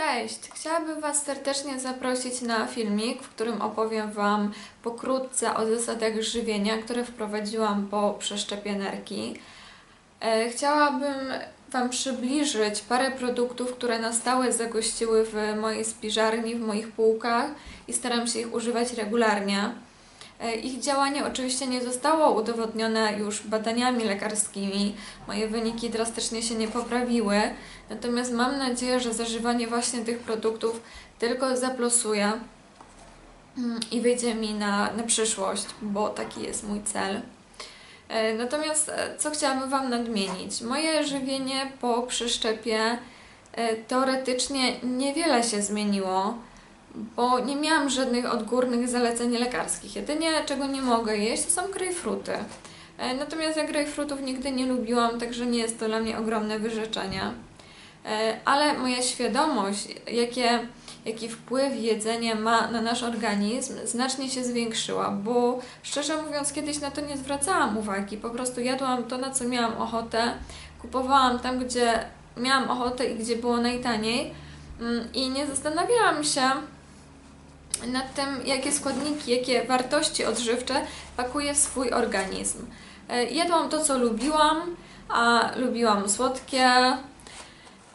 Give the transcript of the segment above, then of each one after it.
Cześć! Chciałabym Was serdecznie zaprosić na filmik, w którym opowiem Wam pokrótce o zasadach żywienia, które wprowadziłam po przeszczepie nerki. E, Chciałabym Wam przybliżyć parę produktów, które na stałe zagościły w mojej spiżarni, w moich półkach i staram się ich używać regularnie. E, Ich działanie oczywiście nie zostało udowodnione już badaniami lekarskimi. Moje wyniki drastycznie się nie poprawiły. Natomiast mam nadzieję, że zażywanie właśnie tych produktów tylko zaplusuje mm, i wyjdzie mi na, na przyszłość, bo taki jest mój cel. E, Natomiast e, co chciałabym Wam nadmienić? Moje żywienie po przeszczepie teoretycznie niewiele się zmieniło, bo nie miałam żadnych odgórnych zaleceń lekarskich. Jedynie czego nie mogę jeść to są grejpfruty. E, Natomiast ja grejpfrutów nigdy nie lubiłam, także nie jest to dla mnie ogromne wyrzeczenie. E, Ale moja świadomość, jakie, jaki wpływ jedzenie ma na nasz organizm, znacznie się zwiększyła, bo szczerze mówiąc, kiedyś na to nie zwracałam uwagi. Po prostu jadłam to, na co miałam ochotę, kupowałam tam, gdzie miałam ochotę i gdzie było najtaniej mm, i nie zastanawiałam się nad tym, jakie składniki, jakie wartości odżywcze pakuje w swój organizm. E, Jadłam to, co lubiłam, a lubiłam słodkie,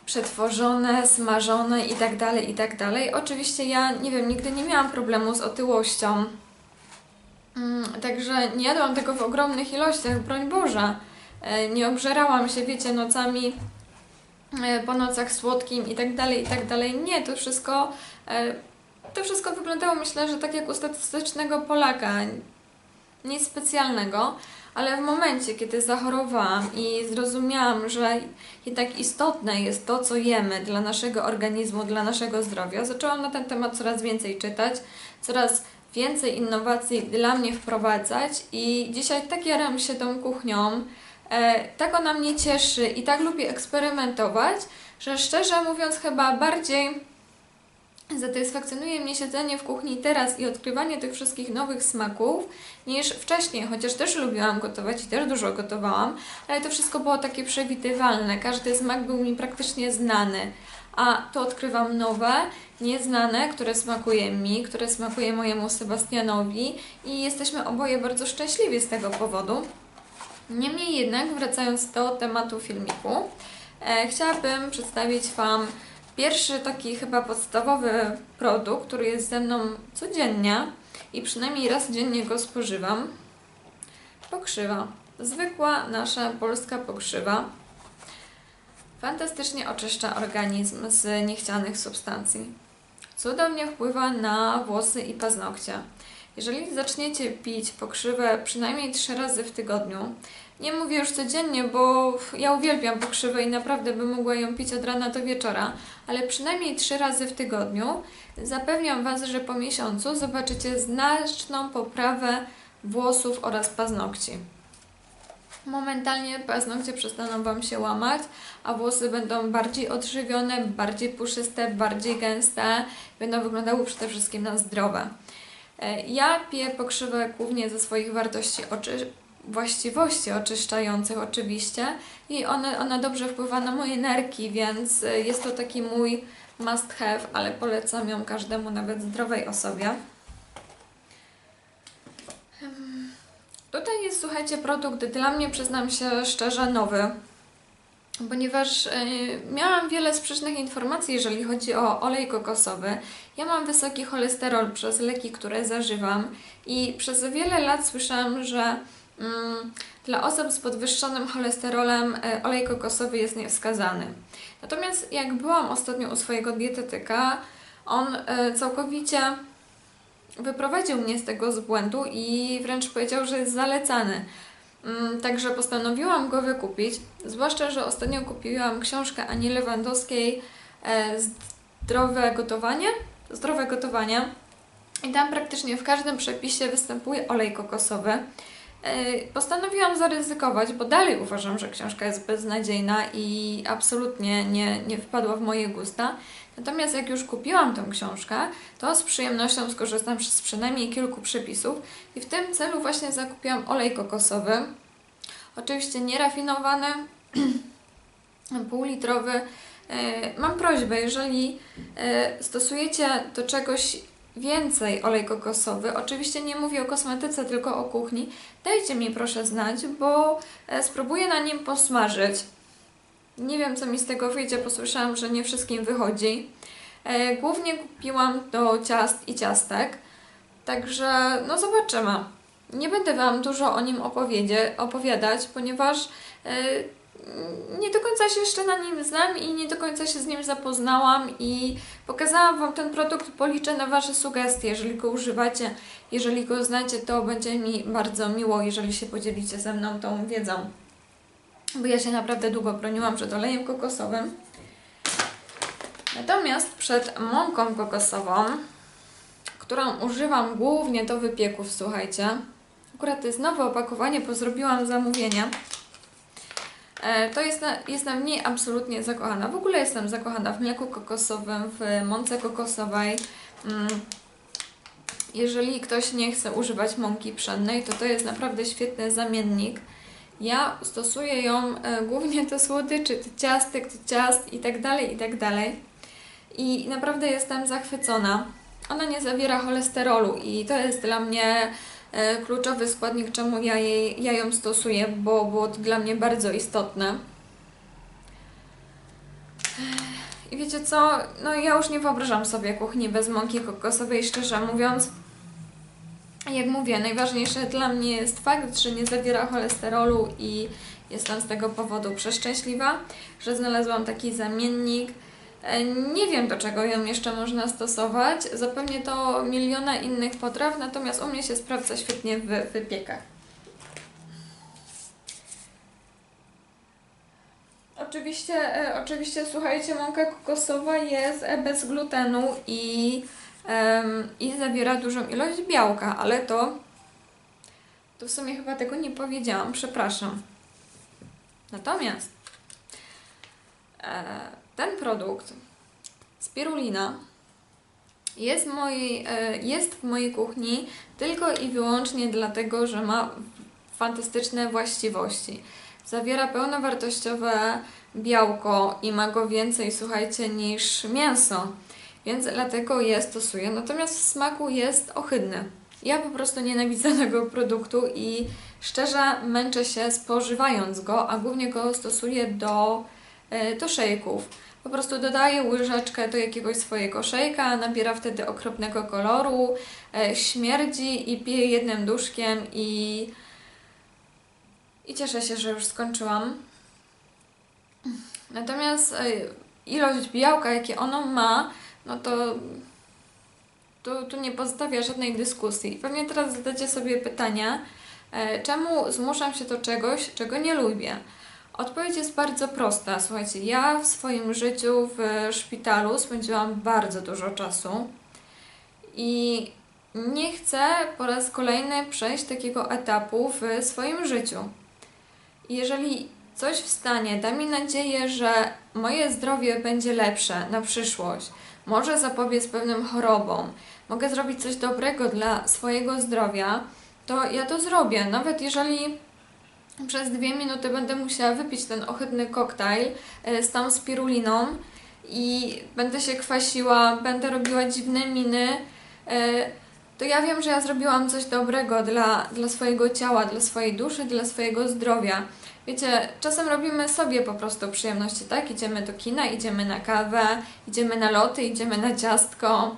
przetworzone, smażone i tak dalej, i tak. Oczywiście ja, nie wiem, nigdy nie miałam problemu z otyłością. Mm, Także nie jadłam tego w ogromnych ilościach, broń Boże. E, Nie obżerałam się, wiecie, nocami e, po nocach słodkim i tak dalej, i dalej. Nie, to wszystko, to wszystko wyglądało myślę, że tak jak u statystycznego Polaka. Nic specjalnego, ale w momencie, kiedy zachorowałam i zrozumiałam, że jednak istotne jest to, co jemy dla naszego organizmu, dla naszego zdrowia, zaczęłam na ten temat coraz więcej czytać, coraz więcej innowacji dla mnie wprowadzać i dzisiaj tak jaram się tą kuchnią, e, tak ona mnie cieszy i tak lubię eksperymentować, że szczerze mówiąc chyba bardziej Satysfakcjonuje mnie siedzenie w kuchni teraz i odkrywanie tych wszystkich nowych smaków niż wcześniej, chociaż też lubiłam gotować i też dużo gotowałam, ale to wszystko było takie przewidywalne. Każdy smak był mi praktycznie znany, a tu odkrywam nowe, nieznane, które smakuje mi, które smakuje mojemu Sebastianowi i jesteśmy oboje bardzo szczęśliwi z tego powodu. Niemniej jednak, wracając do tematu filmiku, e, chciałabym przedstawić Wam Pierwszy taki chyba podstawowy produkt, który jest ze mną codziennie i przynajmniej raz dziennie go spożywam. Pokrzywa. Zwykła nasza polska pokrzywa. Fantastycznie oczyszcza organizm z niechcianych substancji. Cudownie wpływa na włosy i paznokcie. Jeżeli zaczniecie pić pokrzywę przynajmniej trzy razy w tygodniu, nie mówię już codziennie, bo ja uwielbiam pokrzywę i naprawdę bym mogła ją pić od rana do wieczora, ale przynajmniej trzy razy w tygodniu zapewniam Was, że po miesiącu zobaczycie znaczną poprawę włosów oraz paznokci. Momentalnie paznokcie przestaną Wam się łamać, a włosy będą bardziej odżywione, bardziej puszyste, bardziej gęste, będą wyglądały przede wszystkim na zdrowe. E, Ja piję pokrzywę głównie ze swoich wartości oczy właściwości oczyszczających oczywiście i one, ona dobrze wpływa na moje nerki, więc y, jest to taki mój must have, ale polecam ją każdemu, nawet zdrowej osobie. Tutaj jest, słuchajcie, produkt dla mnie, przyznam się szczerze, nowy, ponieważ y, miałam wiele sprzecznych informacji, jeżeli chodzi o olej kokosowy. Ja mam wysoki cholesterol przez leki, które zażywam i przez wiele lat słyszałam, że Dla osób z podwyższonym cholesterolem e, olej kokosowy jest niewskazany. Natomiast jak byłam ostatnio u swojego dietetyka, on e, całkowicie wyprowadził mnie z tego z błędu i wręcz powiedział, że jest zalecany. Mm, Także postanowiłam go wykupić, zwłaszcza, że ostatnio kupiłam książkę Ani Lewandowskiej e, Zdrowe gotowanie. Zdrowe gotowanie. I tam praktycznie w każdym przepisie występuje olej kokosowy. E, Postanowiłam zaryzykować, bo dalej uważam, że książka jest beznadziejna i absolutnie nie, nie wpadła w moje gusta. Natomiast jak już kupiłam tę książkę, to z przyjemnością skorzystam z przynajmniej kilku przepisów i w tym celu właśnie zakupiłam olej kokosowy. Oczywiście nierafinowany, półlitrowy, E, Mam prośbę, jeżeli e, stosujecie do czegoś więcej olej kokosowy, oczywiście nie mówię o kosmetyce, tylko o kuchni, dajcie mi proszę znać, bo e, spróbuję na nim posmażyć. Nie wiem, co mi z tego wyjdzie, bo słyszałam, że nie wszystkim wychodzi. E, Głównie kupiłam do ciast i ciastek, także no zobaczymy. Nie będę Wam dużo o nim opowiadać, ponieważ e, nie do końca się jeszcze na nim znam i nie do końca się z nim zapoznałam i pokazałam Wam ten produkt, bo liczę na Wasze sugestie, jeżeli go używacie, jeżeli go znacie, to będzie mi bardzo miło, jeżeli się podzielicie ze mną tą wiedzą. Bo ja się naprawdę długo broniłam przed olejem kokosowym. Natomiast przed mąką kokosową, którą używam głównie do wypieków, słuchajcie. Akurat to jest nowe opakowanie, bo zrobiłam zamówienie. E, To jest, na, jestem w niej absolutnie zakochana. W ogóle jestem zakochana w mleku kokosowym, w mące kokosowej. Mm. Jeżeli ktoś nie chce używać mąki pszennej, to to jest naprawdę świetny zamiennik. Ja stosuję ją e, głównie do słodyczy, do ciastek, do ciast i tak dalej, i tak. I naprawdę jestem zachwycona. Ona nie zawiera cholesterolu i to jest dla mnie kluczowy składnik, czemu ja, jej, ja ją stosuję, bo było to dla mnie bardzo istotne. I wiecie co? No ja już nie wyobrażam sobie kuchni bez mąki kokosowej, szczerze mówiąc. Jak mówię, najważniejsze dla mnie jest fakt, że nie zawiera cholesterolu i jestem z tego powodu przeszczęśliwa, że znalazłam taki zamiennik. E, Nie wiem, do czego ją jeszcze można stosować. Zapewnie to miliona innych potraw, natomiast u mnie się sprawdza świetnie w wypiekach. Oczywiście, e, oczywiście, słuchajcie, mąka kokosowa jest e, bez glutenu i, i zawiera dużą ilość białka, ale to, to w sumie chyba tego nie powiedziałam, przepraszam. Natomiast e, ten produkt, spirulina, jest, e, jest w mojej kuchni tylko i wyłącznie dlatego, że ma fantastyczne właściwości. Zawiera pełnowartościowe białko i ma go więcej, słuchajcie, niż mięso, więc dlatego je stosuję. Natomiast w smaku jest ohydny. Ja po prostu nienawidzę tego produktu i szczerze męczę się spożywając go, a głównie go stosuję do, do szejków. Po prostu dodaję łyżeczkę do jakiegoś swojego szejka, nabiera wtedy okropnego koloru, e, śmierdzi i piję jednym duszkiem i, i cieszę się, że już skończyłam. Natomiast e, ilość białka, jakie ono ma, no to tu, tu nie pozostawia żadnej dyskusji. Pewnie teraz zadacie sobie pytania, e, czemu zmuszam się do czegoś, czego nie lubię? Odpowiedź jest bardzo prosta. Słuchajcie, ja w swoim życiu w szpitalu spędziłam bardzo dużo czasu i nie chcę po raz kolejny przejść takiego etapu w swoim życiu. Jeżeli coś w stanie da mi nadzieję, że moje zdrowie będzie lepsze na przyszłość, może zapobiec pewnym chorobom, mogę zrobić coś dobrego dla swojego zdrowia, to ja to zrobię. Nawet jeżeli przez dwie minuty będę musiała wypić ten ohydny koktajl e, z tą spiruliną i będę się kwasiła, będę robiła dziwne miny, e, to ja wiem, że ja zrobiłam coś dobrego dla, dla swojego ciała, dla swojej duszy, dla swojego zdrowia. Wiecie, czasem robimy sobie po prostu przyjemności, tak? Idziemy do kina, idziemy na kawę, idziemy na loty, idziemy na ciastko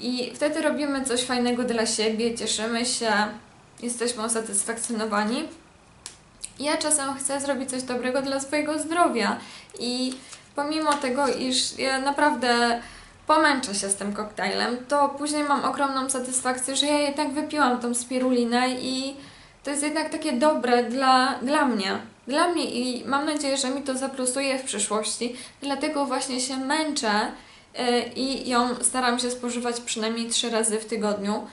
i wtedy robimy coś fajnego dla siebie, cieszymy się, jesteśmy usatysfakcjonowani. Ja czasem chcę zrobić coś dobrego dla swojego zdrowia i pomimo tego, iż ja naprawdę pomęczę się z tym koktajlem, to później mam ogromną satysfakcję, że ja jednak wypiłam tą spirulinę i to jest jednak takie dobre dla, dla mnie. Dla mnie i mam nadzieję, że mi to zaprostuje w przyszłości. Dlatego właśnie się męczę y, i ją staram się spożywać przynajmniej trzy razy w tygodniu.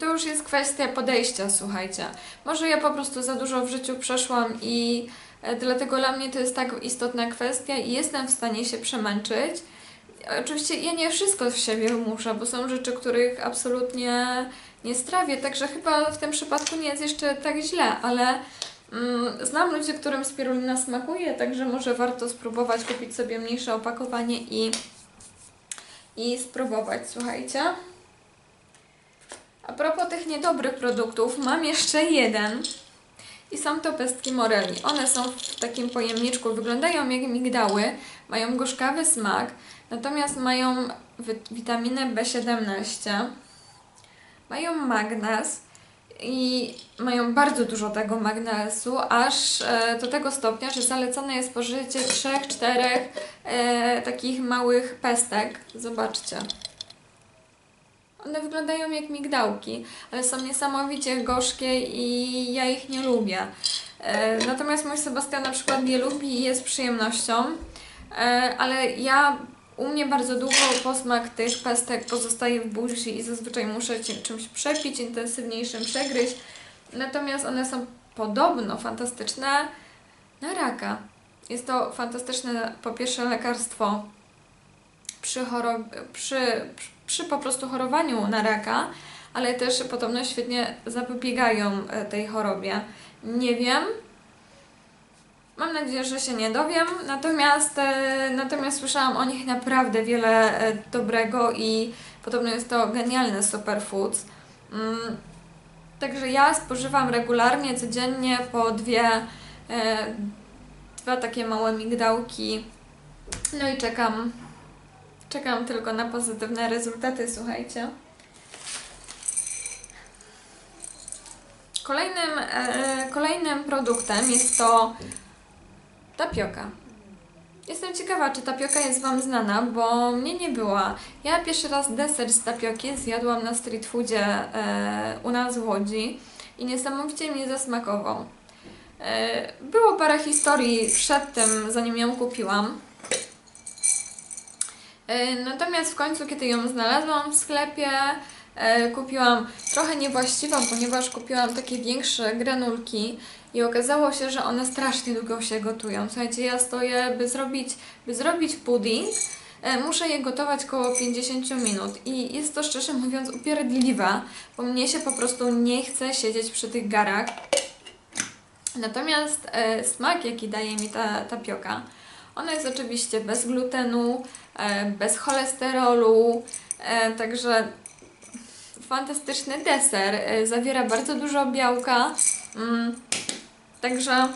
To już jest kwestia podejścia, słuchajcie. Może ja po prostu za dużo w życiu przeszłam i e, dlatego dla mnie to jest tak istotna kwestia i jestem w stanie się przemęczyć. Oczywiście ja nie wszystko w siebie muszę, bo są rzeczy, których absolutnie nie strawię, także chyba w tym przypadku nie jest jeszcze tak źle, ale Mm, Znam ludzi, którym spirulina smakuje, także może warto spróbować kupić sobie mniejsze opakowanie i, i spróbować, słuchajcie. A propos tych niedobrych produktów, mam jeszcze jeden. I są to pestki moreli. One są w takim pojemniczku, wyglądają jak migdały, mają gorzkawy smak, natomiast mają wi- witaminę B17, mają magnez i mają bardzo dużo tego magnezu, aż e, do tego stopnia, że zalecane jest spożycie 3-4 e, takich małych pestek. Zobaczcie. One wyglądają jak migdałki, ale są niesamowicie gorzkie i ja ich nie lubię. E, natomiast mój Sebastian na przykład je lubi i jest przyjemnością, e, ale ja u mnie bardzo długo posmak tych pestek pozostaje w buzi i zazwyczaj muszę czymś przepić, intensywniejszym przegryźć. Natomiast one są podobno fantastyczne na raka. Jest to fantastyczne po pierwsze lekarstwo przy, chorob- przy, przy, przy po prostu chorowaniu na raka, ale też podobno świetnie zapobiegają e, tej chorobie. Nie wiem. Mam nadzieję, że się nie dowiem, natomiast, e, natomiast słyszałam o nich naprawdę wiele e, dobrego i podobno jest to genialny superfoods. Mm, także ja spożywam regularnie, codziennie po dwie, dwa takie małe migdałki. No i czekam Czekam tylko na pozytywne rezultaty, słuchajcie. Kolejnym, e, kolejnym produktem jest to tapioka. Jestem ciekawa, czy tapioka jest Wam znana, bo mnie nie była. Ja pierwszy raz deser z tapioki zjadłam na street foodzie e, u nas w Łodzi i niesamowicie mnie zasmakował. E, było parę historii przed tym, zanim ją kupiłam. E, Natomiast w końcu, kiedy ją znalazłam w sklepie, e, kupiłam trochę niewłaściwą, ponieważ kupiłam takie większe granulki i okazało się, że one strasznie długo się gotują. Słuchajcie, ja stoję, by zrobić, by zrobić pudding, e, muszę je gotować około 50 minut i jest to szczerze mówiąc upierdliwe, bo mnie się po prostu nie chce siedzieć przy tych garach. Natomiast smak, jaki daje mi ta tapioka, ona jest oczywiście bez glutenu, e, bez cholesterolu, e, także fantastyczny deser. E, Zawiera bardzo dużo białka, mm, także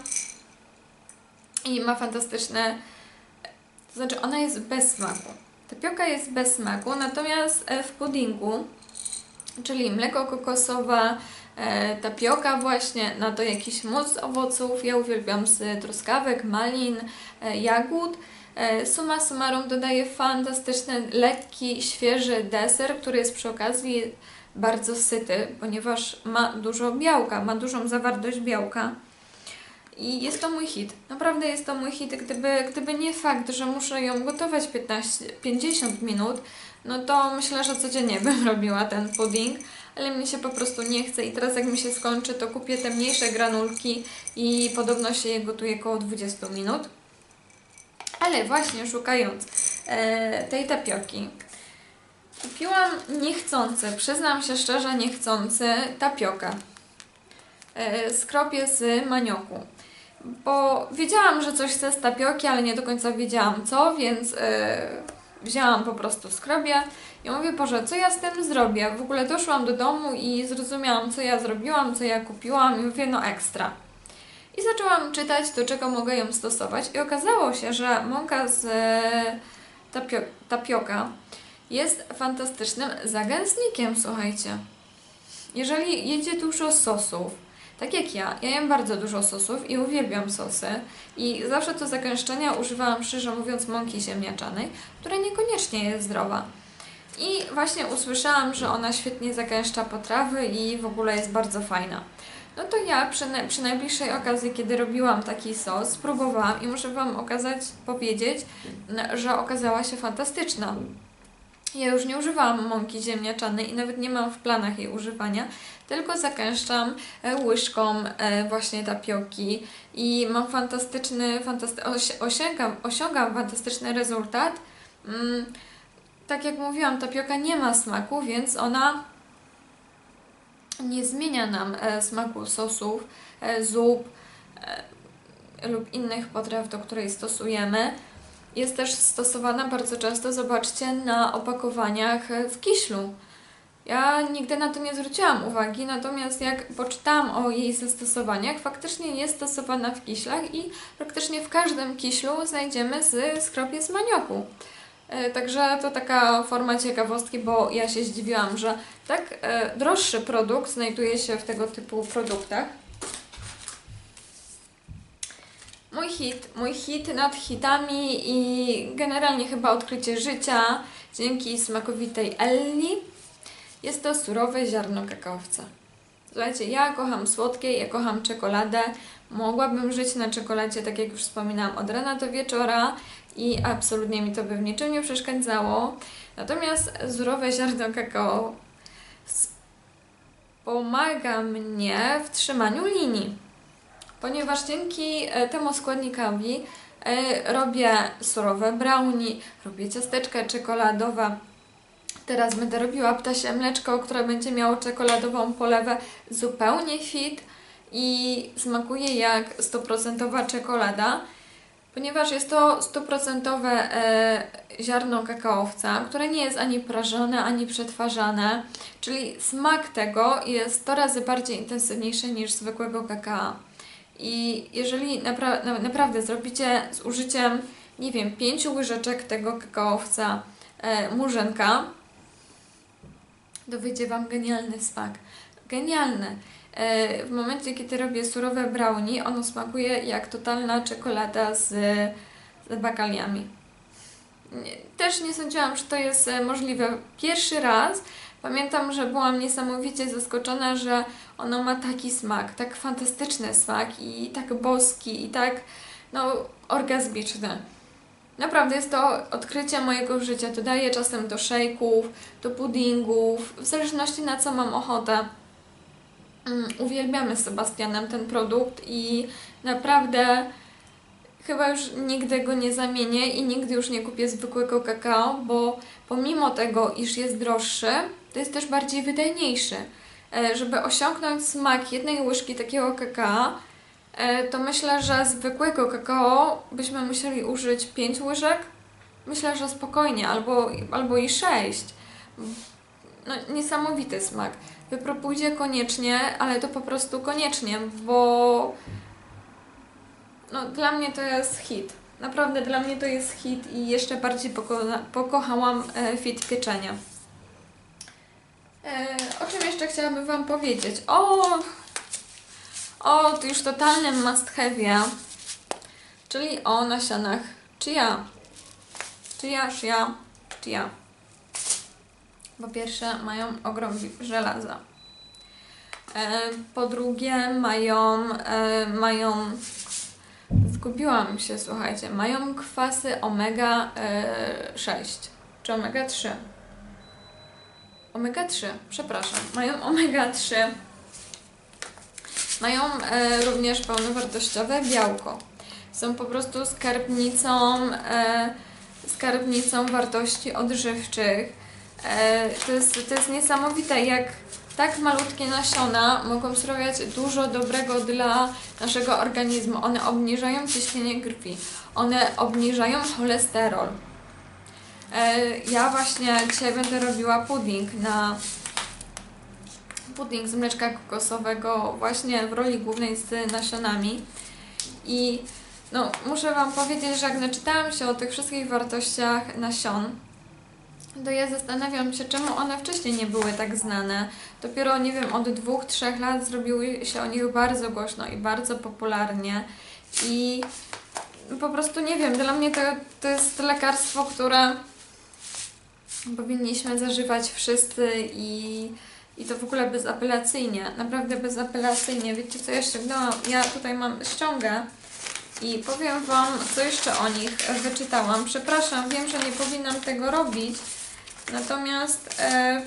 i ma fantastyczne, to znaczy ona jest bez smaku. Tapioka jest bez smaku, natomiast w puddingu, czyli mleko kokosowe, e, tapioka właśnie, na to jakiś mus z owoców, ja uwielbiam z truskawek, malin, e, jagód. E, Summa summarum dodaje fantastyczny, lekki, świeży deser, który jest przy okazji bardzo syty, ponieważ ma dużo białka, ma dużą zawartość białka. I jest to mój hit. Naprawdę jest to mój hit. Gdyby, gdyby nie fakt, że muszę ją gotować 15, 50 minut, no to myślę, że codziennie bym robiła ten pudding, ale mi się po prostu nie chce i teraz jak mi się skończy, to kupię te mniejsze granulki i podobno się je gotuje około 20 minut. Ale właśnie szukając e, tej tapioki, kupiłam niechcący, przyznam się szczerze, niechcący tapioka. E, skropię z manioku. Bo wiedziałam, że coś chcę z tapioki, ale nie do końca wiedziałam co, więc e, wzięłam po prostu skrobię i mówię, Boże, co ja z tym zrobię? W ogóle doszłam do domu i zrozumiałam, co ja zrobiłam, co ja kupiłam i mówię, no ekstra. I zaczęłam czytać, do czego mogę ją stosować i okazało się, że mąka z e, tapio tapioka jest fantastycznym zagęstnikiem, słuchajcie. Jeżeli jedzie dużo sosów, tak jak ja, ja jem bardzo dużo sosów i uwielbiam sosy i zawsze do zagęszczenia używałam, szczerze mówiąc, mąki ziemniaczanej, która niekoniecznie jest zdrowa. I właśnie usłyszałam, że ona świetnie zagęszcza potrawy i w ogóle jest bardzo fajna. No to ja przy, przy najbliższej okazji, kiedy robiłam taki sos, spróbowałam i muszę Wam okazać, powiedzieć, że okazała się fantastyczna. Ja już nie używałam mąki ziemniaczanej i nawet nie mam w planach jej używania, tylko zakęszczam e, łyżką e, właśnie tapioki i mam fantastyczny, fantasty osi- osiągam, osiągam fantastyczny rezultat. Mm, tak jak mówiłam, tapioka nie ma smaku, więc ona nie zmienia nam e, smaku sosów, e, zup, e, lub innych potraw, do której stosujemy. Jest też stosowana bardzo często, zobaczcie, na opakowaniach w kiślu. Ja nigdy na to nie zwróciłam uwagi, natomiast jak poczytałam o jej zastosowaniach, faktycznie jest stosowana w kiślach i praktycznie w każdym kiślu znajdziemy z skropie z manioku. E, Także to taka forma ciekawostki, bo ja się zdziwiłam, że tak e, droższy produkt znajduje się w tego typu produktach. Mój hit, mój hit nad hitami i generalnie chyba odkrycie życia dzięki smakowitej Elli jest to surowe ziarno kakaowca. Słuchajcie, ja kocham słodkie, ja kocham czekoladę. Mogłabym żyć na czekoladzie, tak jak już wspominałam, od rana do wieczora i absolutnie mi to by w niczym nie przeszkadzało. Natomiast surowe ziarno kakao pomaga mnie w trzymaniu linii, ponieważ dzięki e, temu składnikowi e, robię surowe brownie, robię ciasteczka czekoladowe. Teraz będę robiła ptasie mleczko, które będzie miało czekoladową polewę zupełnie fit i smakuje jak 100% czekolada, ponieważ jest to 100% e, ziarno kakaowca, które nie jest ani prażone, ani przetwarzane, czyli smak tego jest 100 razy bardziej intensywniejszy niż zwykłego kakao. I jeżeli napra na naprawdę zrobicie z użyciem, nie wiem, 5 łyżeczek tego kakaowca e, murzynka, to wyjdzie Wam genialny smak. Genialny. E, W momencie, kiedy robię surowe brownie, ono smakuje jak totalna czekolada z, z bakaliami. Też nie sądziłam, że to jest e, możliwe pierwszy raz. Pamiętam, że byłam niesamowicie zaskoczona, że ono ma taki smak, tak fantastyczny smak i tak boski i tak no, orgazmiczny. Naprawdę jest to odkrycie mojego życia. Dodaję czasem do szejków, do puddingów, w zależności na co mam ochotę. Mm, Uwielbiamy z Sebastianem ten produkt i naprawdę chyba już nigdy go nie zamienię i nigdy już nie kupię zwykłego kakao, bo pomimo tego, iż jest droższy, to jest też bardziej wydajniejszy. E, Żeby osiągnąć smak jednej łyżki takiego kakao, e, to myślę, że zwykłego kakao byśmy musieli użyć 5 łyżek. Myślę, że spokojnie, albo, albo i 6. No, niesamowity smak. Wypróbujcie koniecznie, ale to po prostu koniecznie, bo no, dla mnie to jest hit. Naprawdę dla mnie to jest hit i jeszcze bardziej poko- pokochałam e, fit pieczenia. E, o czym jeszcze chciałabym Wam powiedzieć? O, o, to już totalnym must have'ie, czyli o nasionach chia. Chia, chia, chia. Po pierwsze mają ogrom żelaza. E, po drugie mają, e, mają Zgubiłam się, słuchajcie. Mają kwasy omega e, 6 czy omega 3. Omega 3, przepraszam. Mają omega 3. Mają e, również pełnowartościowe białko. Są po prostu skarbnicą, e, skarbnicą wartości odżywczych. E, to, jest, to jest niesamowite, jak tak malutkie nasiona mogą sprawiać dużo dobrego dla naszego organizmu. One obniżają ciśnienie krwi, one obniżają cholesterol. E, Ja właśnie dzisiaj będę robiła pudding na pudding z mleczka kokosowego właśnie w roli głównej z nasionami i no, muszę Wam powiedzieć, że jak naczytałam się o tych wszystkich wartościach nasion, to ja zastanawiam się, czemu one wcześniej nie były tak znane. Dopiero, nie wiem, od dwóch, trzech lat zrobiły się o nich bardzo głośno i bardzo popularnie. I po prostu nie wiem, dla mnie to, to jest lekarstwo, które powinniśmy zażywać wszyscy i, i to w ogóle bezapelacyjnie. Naprawdę bezapelacyjnie. Wiecie, co ja ściągnęłam? Ja tutaj mam ściągę i powiem Wam, co jeszcze o nich wyczytałam. Przepraszam, wiem, że nie powinnam tego robić, natomiast e,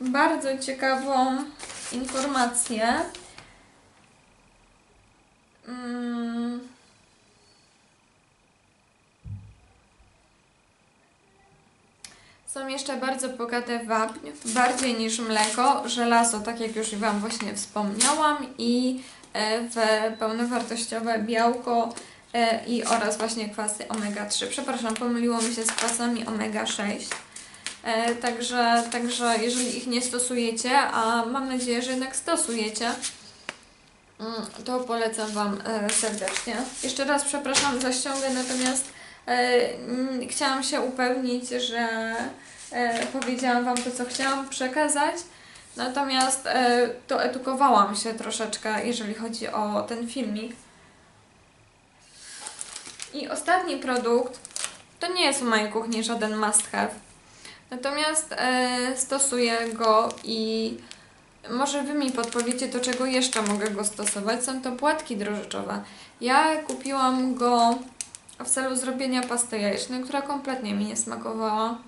bardzo ciekawą informację. Mm. Są jeszcze bardzo bogate wapń, bardziej niż mleko, żelazo, tak jak już Wam właśnie wspomniałam, i e, w pełnowartościowe białko i oraz właśnie kwasy omega-3. Przepraszam, pomyliło mi się z kwasami omega-6. E, Także, także jeżeli ich nie stosujecie, a mam nadzieję, że jednak stosujecie, mm, to polecam Wam e, serdecznie. Jeszcze raz przepraszam za ściągę, natomiast e, mm, chciałam się upewnić, że e, powiedziałam Wam to, co chciałam przekazać. Natomiast e, to edukowałam się troszeczkę, jeżeli chodzi o ten filmik. I ostatni produkt to nie jest w mojej kuchni żaden must have. Natomiast e, stosuję go i może Wy mi podpowiecie, do czego jeszcze mogę go stosować. Są to płatki drożdżowe. Ja kupiłam go w celu zrobienia pasty jajecznej, która kompletnie mi nie smakowała.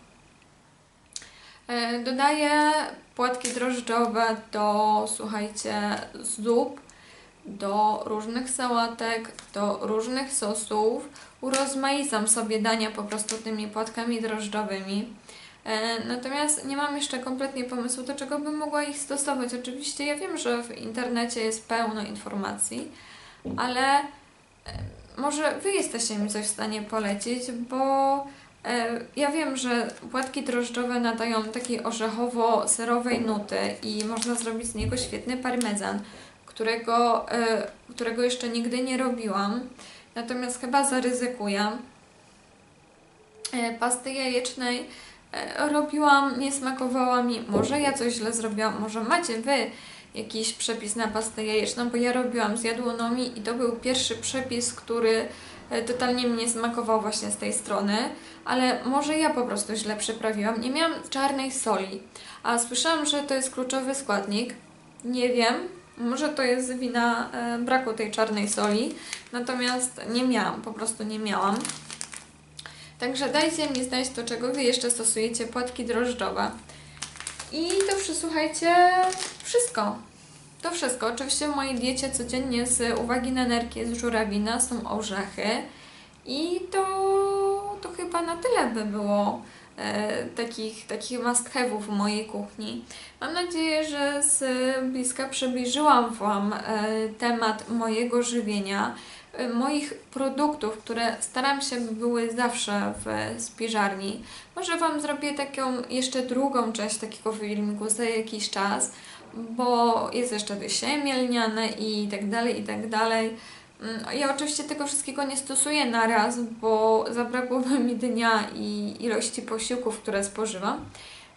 E, Dodaję płatki drożdżowe do, słuchajcie, zup, do różnych sałatek, do różnych sosów. Urozmaicam sobie dania po prostu tymi płatkami drożdżowymi. E, Natomiast nie mam jeszcze kompletnie pomysłu, do czego bym mogła ich stosować. Oczywiście ja wiem, że w internecie jest pełno informacji, ale e, może Wy jesteście mi coś w stanie polecić, bo e, ja wiem, że płatki drożdżowe nadają takiej orzechowo-serowej nuty i można zrobić z niego świetny parmezan, którego, e, którego jeszcze nigdy nie robiłam. Natomiast chyba zaryzykuję. E, Pasty jajecznej e, robiłam, nie smakowała mi. Może ja coś źle zrobiłam, może macie Wy jakiś przepis na pastę jajeczną, bo ja robiłam z jadłonomii i to był pierwszy przepis, który totalnie mi nie smakował właśnie z tej strony, ale może ja po prostu źle przyprawiłam. Nie miałam czarnej soli, a słyszałam, że to jest kluczowy składnik. Nie wiem, może to jest wina e, braku tej czarnej soli, natomiast nie miałam, po prostu nie miałam. Także dajcie mi znać, do czego Wy jeszcze stosujecie płatki drożdżowe. I to przysłuchajcie wszystko. To wszystko. Oczywiście w mojej diecie codziennie z uwagi na energię z żurawina są orzechy. I to, to chyba na tyle by było e, takich, takich must w mojej kuchni. Mam nadzieję, że z bliska przybliżyłam Wam e, temat mojego żywienia, e, moich produktów, które staram się, by były zawsze w spiżarni. Może Wam zrobię taką jeszcze drugą część takiego filmiku za jakiś czas, bo jest jeszcze wysiemię lniane i tak dalej, i tak dalej. Mm, Ja oczywiście tego wszystkiego nie stosuję na raz, bo zabrakłoby mi dnia i ilości posiłków, które spożywam.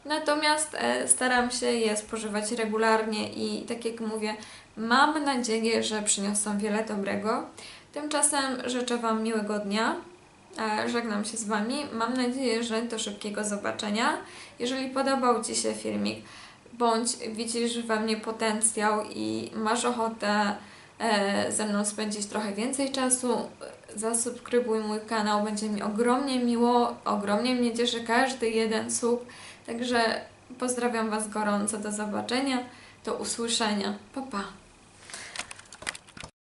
Natomiast e, staram się je spożywać regularnie i tak jak mówię, mam nadzieję, że przyniosą wiele dobrego. Tymczasem życzę Wam miłego dnia. E, Żegnam się z Wami. Mam nadzieję, że do szybkiego zobaczenia. Jeżeli podobał Ci się filmik, bądź widzisz we mnie potencjał i masz ochotę ze mną spędzić trochę więcej czasu, zasubskrybuj mój kanał, będzie mi ogromnie miło, ogromnie mnie cieszy każdy jeden sub. Także pozdrawiam Was gorąco, do zobaczenia, do usłyszenia. Pa, pa.